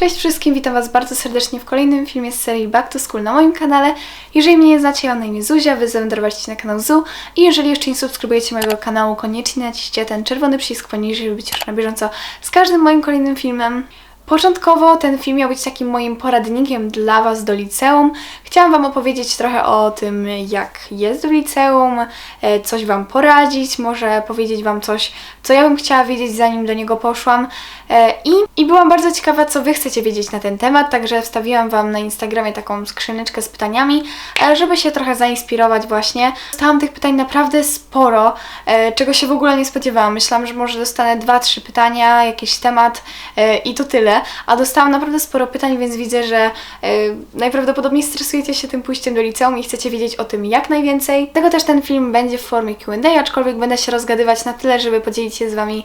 Cześć wszystkim, witam Was bardzo serdecznie w kolejnym filmie z serii Back to School na moim kanale. Jeżeli mnie nie znacie, ja mam na imię Zuzia, Wy zawędrowacie na kanał Zu i jeżeli jeszcze nie subskrybujecie mojego kanału, koniecznie naciśnijcie ten czerwony przycisk poniżej, żeby być już na bieżąco z każdym moim kolejnym filmem. Początkowo ten film miał być takim moim poradnikiem dla Was do liceum. Chciałam Wam opowiedzieć trochę o tym, jak jest w liceum, e, coś Wam poradzić, może powiedzieć Wam coś, co ja bym chciała wiedzieć, zanim do niego poszłam. I, I byłam bardzo ciekawa, co Wy chcecie wiedzieć na ten temat, także wstawiłam Wam na Instagramie taką skrzyneczkę z pytaniami, e, żeby się trochę zainspirować właśnie. Dostałam tych pytań naprawdę sporo, e, czego się w ogóle nie spodziewałam. Myślałam, że może dostanę dwa, trzy pytania, jakiś temat e, i to tyle, a dostałam naprawdę sporo pytań, więc widzę, że najprawdopodobniej stresujecie się tym pójściem do liceum i chcecie wiedzieć o tym jak najwięcej. Dlatego też ten film będzie w formie Q&A, aczkolwiek będę się rozgadywać na tyle, żeby podzielić się z Wami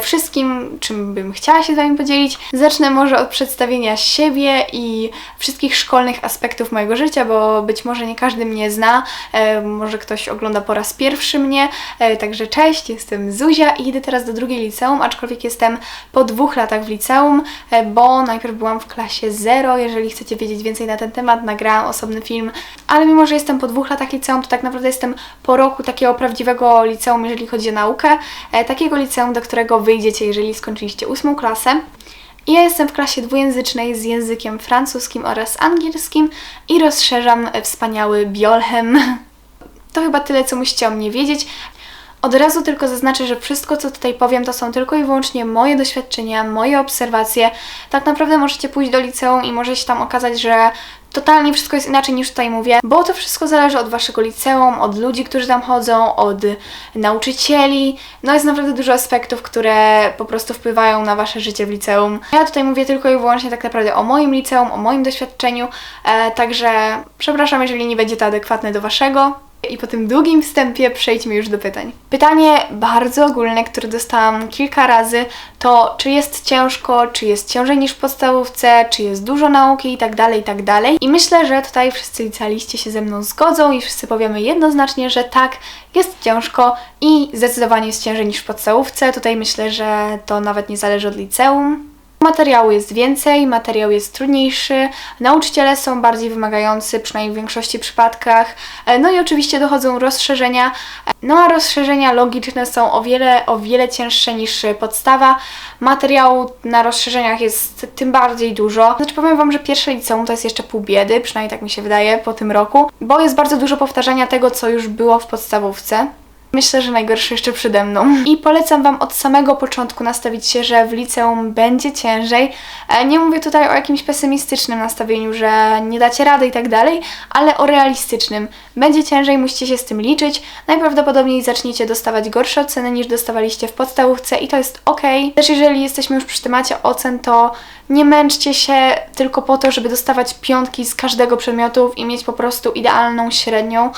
wszystkim, czym bym chciała się z Wami podzielić. Zacznę może od przedstawienia siebie i wszystkich szkolnych aspektów mojego życia, bo być może nie każdy mnie zna, e, może ktoś ogląda po raz pierwszy mnie, e, także cześć, jestem Zuzia i idę teraz do drugiej liceum, aczkolwiek jestem po dwóch latach w liceum, e, bo najpierw byłam w klasie 0, jeżeli chcecie wiedzieć więcej na ten temat, nagrałam osobny film, ale mimo, że jestem po dwóch latach liceum, to tak naprawdę jestem po roku takiego prawdziwego liceum, jeżeli chodzi o naukę, e, takiego liceum, do którego wyjdziecie, jeżeli skończyliście ósmą klasę. I Ja jestem w klasie dwujęzycznej z językiem francuskim oraz angielskim i rozszerzam wspaniały biolchem. To chyba tyle, co musicie o mnie wiedzieć. Od razu tylko zaznaczę, że wszystko, co tutaj powiem, to są tylko i wyłącznie moje doświadczenia, moje obserwacje. Tak naprawdę możecie pójść do liceum i może się tam okazać, że totalnie wszystko jest inaczej niż tutaj mówię, bo to wszystko zależy od waszego liceum, od ludzi, którzy tam chodzą, od nauczycieli. No jest naprawdę dużo aspektów, które po prostu wpływają na wasze życie w liceum. Ja tutaj mówię tylko i wyłącznie tak naprawdę o moim liceum, o moim doświadczeniu, e, także przepraszam, jeżeli nie będzie to adekwatne do waszego. I po tym długim wstępie przejdźmy już do pytań. Pytanie bardzo ogólne, które dostałam kilka razy, to czy jest ciężko, czy jest ciężej niż w podstawówce, czy jest dużo nauki tak i tak dalej. I myślę, że tutaj wszyscy licealiści się ze mną zgodzą i wszyscy powiemy jednoznacznie, że tak, jest ciężko i zdecydowanie jest ciężej niż w podstawówce. Tutaj myślę, że to nawet nie zależy od liceum. Materiału jest więcej, materiał jest trudniejszy, nauczyciele są bardziej wymagający, przynajmniej w większości przypadkach. E, No i oczywiście dochodzą rozszerzenia. E, No a rozszerzenia logiczne są o wiele, o wiele cięższe niż podstawa. Materiału na rozszerzeniach jest tym bardziej dużo. Znaczy powiem Wam, że pierwsze liceum to jest jeszcze pół biedy, przynajmniej tak mi się wydaje po tym roku, bo jest bardzo dużo powtarzania tego, co już było w podstawówce. Myślę, że najgorsze jeszcze przede mną. I polecam Wam od samego początku nastawić się, że w liceum będzie ciężej. E, Nie mówię tutaj o jakimś pesymistycznym nastawieniu, że nie dacie rady i tak dalej, ale o realistycznym. Będzie ciężej, musicie się z tym liczyć. Najprawdopodobniej zaczniecie dostawać gorsze oceny niż dostawaliście w podstawówce i to jest ok. Też jeżeli jesteśmy już przy temacie ocen, to nie męczcie się tylko po to, żeby dostawać piątki z każdego przedmiotu i mieć po prostu idealną średnią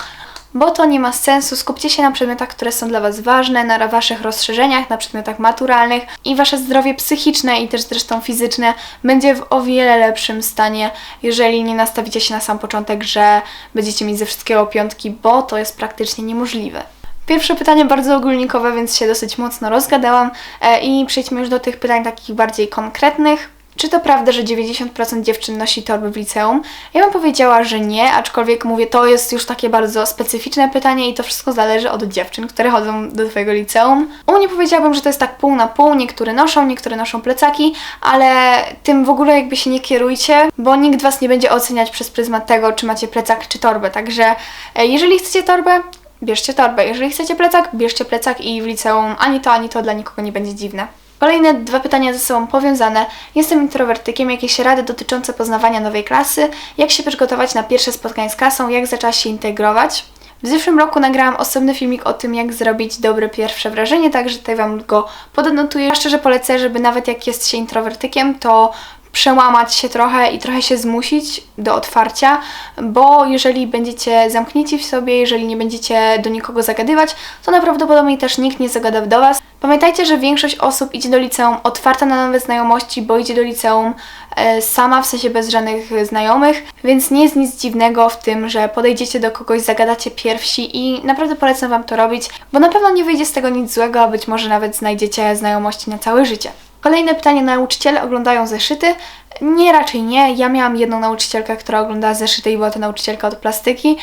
bo to nie ma sensu. Skupcie się na przedmiotach, które są dla Was ważne, na Waszych rozszerzeniach, na przedmiotach maturalnych i Wasze zdrowie psychiczne i też zresztą fizyczne będzie w o wiele lepszym stanie, jeżeli nie nastawicie się na sam początek, że będziecie mieć ze wszystkiego piątki, bo to jest praktycznie niemożliwe. Pierwsze pytanie bardzo ogólnikowe, więc się dosyć mocno rozgadałam e, i przejdźmy już do tych pytań takich bardziej konkretnych. Czy to prawda, że 90% dziewczyn nosi torby w liceum? Ja bym powiedziała, że nie, aczkolwiek mówię, to jest już takie bardzo specyficzne pytanie i to wszystko zależy od dziewczyn, które chodzą do Twojego liceum. U mnie powiedziałabym, że to jest tak pół na pół, niektóre noszą, niektóre noszą plecaki, ale tym w ogóle jakby się nie kierujcie, bo nikt Was nie będzie oceniać przez pryzmat tego, czy macie plecak, czy torbę, także e, jeżeli chcecie torbę, bierzcie torbę, jeżeli chcecie plecak, bierzcie plecak i w liceum ani to, ani to dla nikogo nie będzie dziwne. Kolejne dwa pytania ze sobą powiązane. Jestem introwertykiem. Jakieś rady dotyczące poznawania nowej klasy? Jak się przygotować na pierwsze spotkanie z klasą? Jak zaczęła się integrować? W zeszłym roku nagrałam osobny filmik o tym, jak zrobić dobre pierwsze wrażenie, także tutaj Wam go podnotuję. Ja szczerze polecę, żeby nawet jak jest się introwertykiem, to przełamać się trochę i trochę się zmusić do otwarcia, bo jeżeli będziecie zamknięci w sobie, jeżeli nie będziecie do nikogo zagadywać, to najprawdopodobniej też nikt nie zagada do Was. Pamiętajcie, że większość osób idzie do liceum otwarta na nowe znajomości, bo idzie do liceum e, sama, w sensie bez żadnych znajomych, więc nie jest nic dziwnego w tym, że podejdziecie do kogoś, zagadacie pierwsi i naprawdę polecam Wam to robić, bo na pewno nie wyjdzie z tego nic złego, a być może nawet znajdziecie znajomości na całe życie. Kolejne pytanie, nauczyciele oglądają zeszyty? Nie, raczej nie. Ja miałam jedną nauczycielkę, która oglądała zeszyty i była to nauczycielka od plastyki.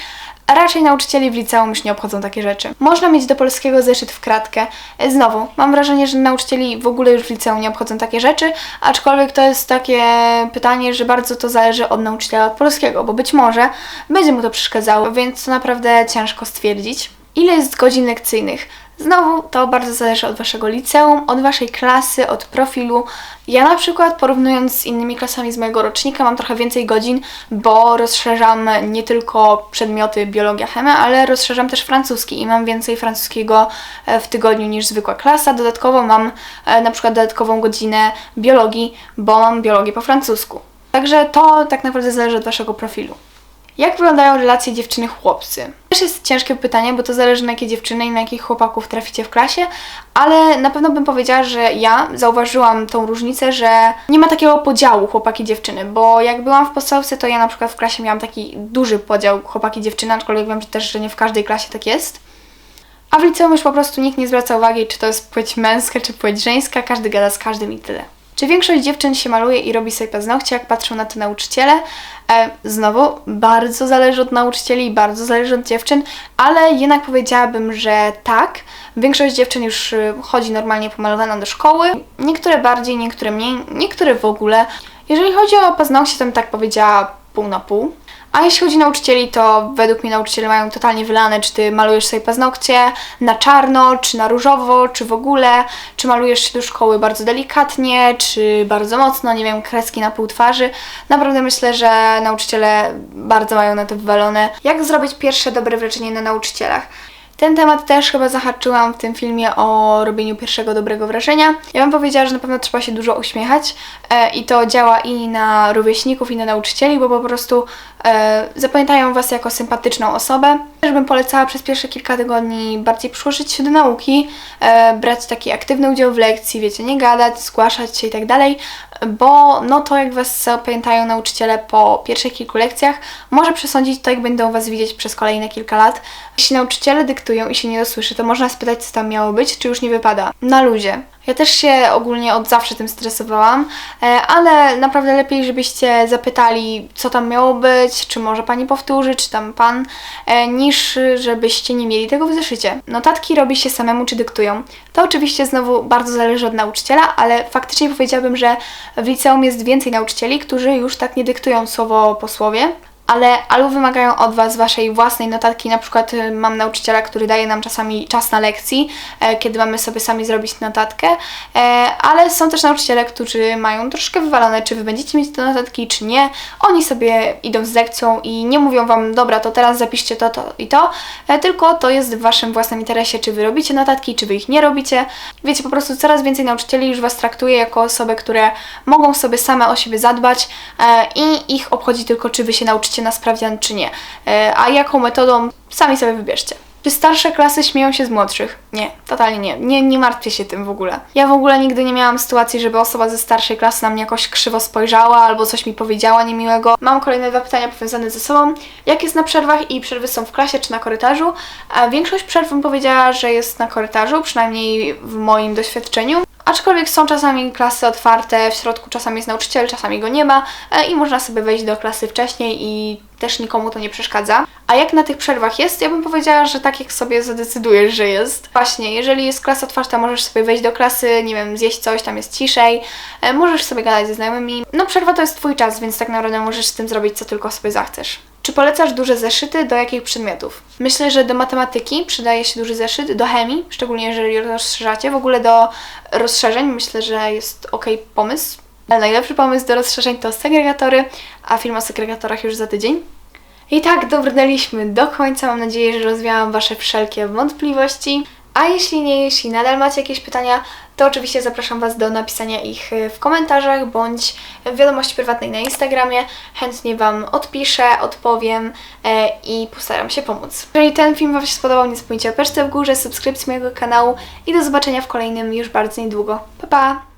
A raczej nauczycieli w liceum już nie obchodzą takie rzeczy. Można mieć do polskiego zeszyt w kratkę. E, Znowu, mam wrażenie, że nauczycieli w ogóle już w liceum nie obchodzą takie rzeczy, aczkolwiek to jest takie pytanie, że bardzo to zależy od nauczyciela od polskiego, bo być może będzie mu to przeszkadzało, więc to naprawdę ciężko stwierdzić. Ile jest godzin lekcyjnych? Znowu to bardzo zależy od waszego liceum, od waszej klasy, od profilu. Ja na przykład porównując z innymi klasami z mojego rocznika mam trochę więcej godzin, bo rozszerzam nie tylko przedmioty biologia, chemia, ale rozszerzam też francuski i mam więcej francuskiego e, w tygodniu niż zwykła klasa. Dodatkowo mam e, na przykład dodatkową godzinę biologii, bo mam biologię po francusku. Także to tak naprawdę zależy od waszego profilu. Jak wyglądają relacje dziewczyny-chłopcy? Też jest ciężkie pytanie, bo to zależy na jakie dziewczyny i na jakich chłopaków traficie w klasie, ale na pewno bym powiedziała, że ja zauważyłam tą różnicę, że nie ma takiego podziału chłopaki-dziewczyny, bo jak byłam w podstawce, to ja na przykład w klasie miałam taki duży podział chłopaki-dziewczyny, aczkolwiek wiem też, że nie w każdej klasie tak jest. A w liceum już po prostu nikt nie zwraca uwagi, czy to jest płeć męska, czy płeć żeńska, każdy gada z każdym i tyle. Czy większość dziewczyn się maluje i robi sobie paznokcie, jak patrzą na to nauczyciele? E, znowu, bardzo zależy od nauczycieli bardzo zależy od dziewczyn, ale jednak powiedziałabym, że tak. Większość dziewczyn już y, chodzi normalnie pomalowana do szkoły. Niektóre bardziej, niektóre mniej, niektóre w ogóle. Jeżeli chodzi o paznokcie, to bym tak powiedziała pół na pół. A jeśli chodzi o nauczycieli, to według mnie nauczyciele mają totalnie wylane, czy ty malujesz sobie paznokcie na czarno, czy na różowo, czy w ogóle, czy malujesz się do szkoły bardzo delikatnie, czy bardzo mocno, nie wiem, kreski na pół twarzy. Naprawdę myślę, że nauczyciele bardzo mają na to wywalone. Jak zrobić pierwsze dobre wrażenie na nauczycielach? Ten temat też chyba zahaczyłam w tym filmie o robieniu pierwszego dobrego wrażenia. Ja bym powiedziała, że na pewno trzeba się dużo uśmiechać e, i to działa i na rówieśników, i na nauczycieli, bo po prostu e, zapamiętają Was jako sympatyczną osobę. Też bym polecała przez pierwsze kilka tygodni bardziej przyłożyć się do nauki, e, brać taki aktywny udział w lekcji, wiecie, nie gadać, zgłaszać się i tak dalej, bo no to jak Was zapamiętają nauczyciele po pierwszych kilku lekcjach, może przesądzić to, jak będą Was widzieć przez kolejne kilka lat. Jeśli nauczyciele dyktują i się nie dosłyszy, to można spytać, co tam miało być, czy już nie wypada. Na luzie. Ja też się ogólnie od zawsze tym stresowałam, e, ale naprawdę lepiej, żebyście zapytali, co tam miało być, czy może pani powtórzy, czy tam pan, e, niż żebyście nie mieli tego w zeszycie. Notatki robi się samemu, czy dyktują. To oczywiście znowu bardzo zależy od nauczyciela, ale faktycznie powiedziałabym, że w liceum jest więcej nauczycieli, którzy już tak nie dyktują słowo po słowie, ale albo wymagają od Was Waszej własnej notatki, na przykład y, mam nauczyciela, który daje nam czasami czas na lekcji, e, kiedy mamy sobie sami zrobić notatkę, e, ale są też nauczyciele, którzy mają troszkę wywalone, czy Wy będziecie mieć te notatki, czy nie. Oni sobie idą z lekcją i nie mówią Wam, dobra, to teraz zapiszcie to, to i to, e, tylko to jest w Waszym własnym interesie, czy Wy robicie notatki, czy Wy ich nie robicie. Wiecie, po prostu coraz więcej nauczycieli już Was traktuje jako osoby, które mogą sobie same o siebie zadbać i ich obchodzi tylko, czy Wy się nauczycie na sprawdzian, czy nie. E, a jaką metodą, sami sobie wybierzcie. Czy starsze klasy śmieją się z młodszych? Nie, totalnie nie. nie. Nie martwię się tym w ogóle. Ja w ogóle nigdy nie miałam sytuacji, żeby osoba ze starszej klasy na mnie jakoś krzywo spojrzała albo coś mi powiedziała niemiłego. Mam kolejne dwa pytania powiązane ze sobą. Jak jest na przerwach i przerwy są w klasie czy na korytarzu? A większość przerw bym powiedziała, że jest na korytarzu, przynajmniej w moim doświadczeniu. Aczkolwiek są czasami klasy otwarte, w środku czasami jest nauczyciel, czasami go nie ma e, i można sobie wejść do klasy wcześniej i też nikomu to nie przeszkadza. A jak na tych przerwach jest? Ja bym powiedziała, że tak jak sobie zadecydujesz, że jest. Właśnie, jeżeli jest klasa otwarta, możesz sobie wejść do klasy, nie wiem, zjeść coś, tam jest ciszej, e, możesz sobie gadać ze znajomymi. No przerwa to jest Twój czas, więc tak naprawdę możesz z tym zrobić, co tylko sobie zachcesz. Czy polecasz duże zeszyty do jakich przedmiotów? Myślę, że do matematyki przydaje się duży zeszyt, do chemii, szczególnie jeżeli rozszerzacie. W ogóle do rozszerzeń myślę, że jest ok pomysł. Ale najlepszy pomysł do rozszerzeń to segregatory, a film o segregatorach już za tydzień. I tak dobrnęliśmy do końca. Mam nadzieję, że rozwiałam Wasze wszelkie wątpliwości. A jeśli nie, jeśli nadal macie jakieś pytania, to oczywiście zapraszam Was do napisania ich y, w komentarzach bądź w wiadomości prywatnej na Instagramie. Chętnie Wam odpiszę, odpowiem e, i postaram się pomóc. Jeżeli ten film Wam się spodobał, nie zapomnijcie o peczce w górze, subskrypcji mojego kanału i do zobaczenia w kolejnym już bardzo niedługo. Pa, pa!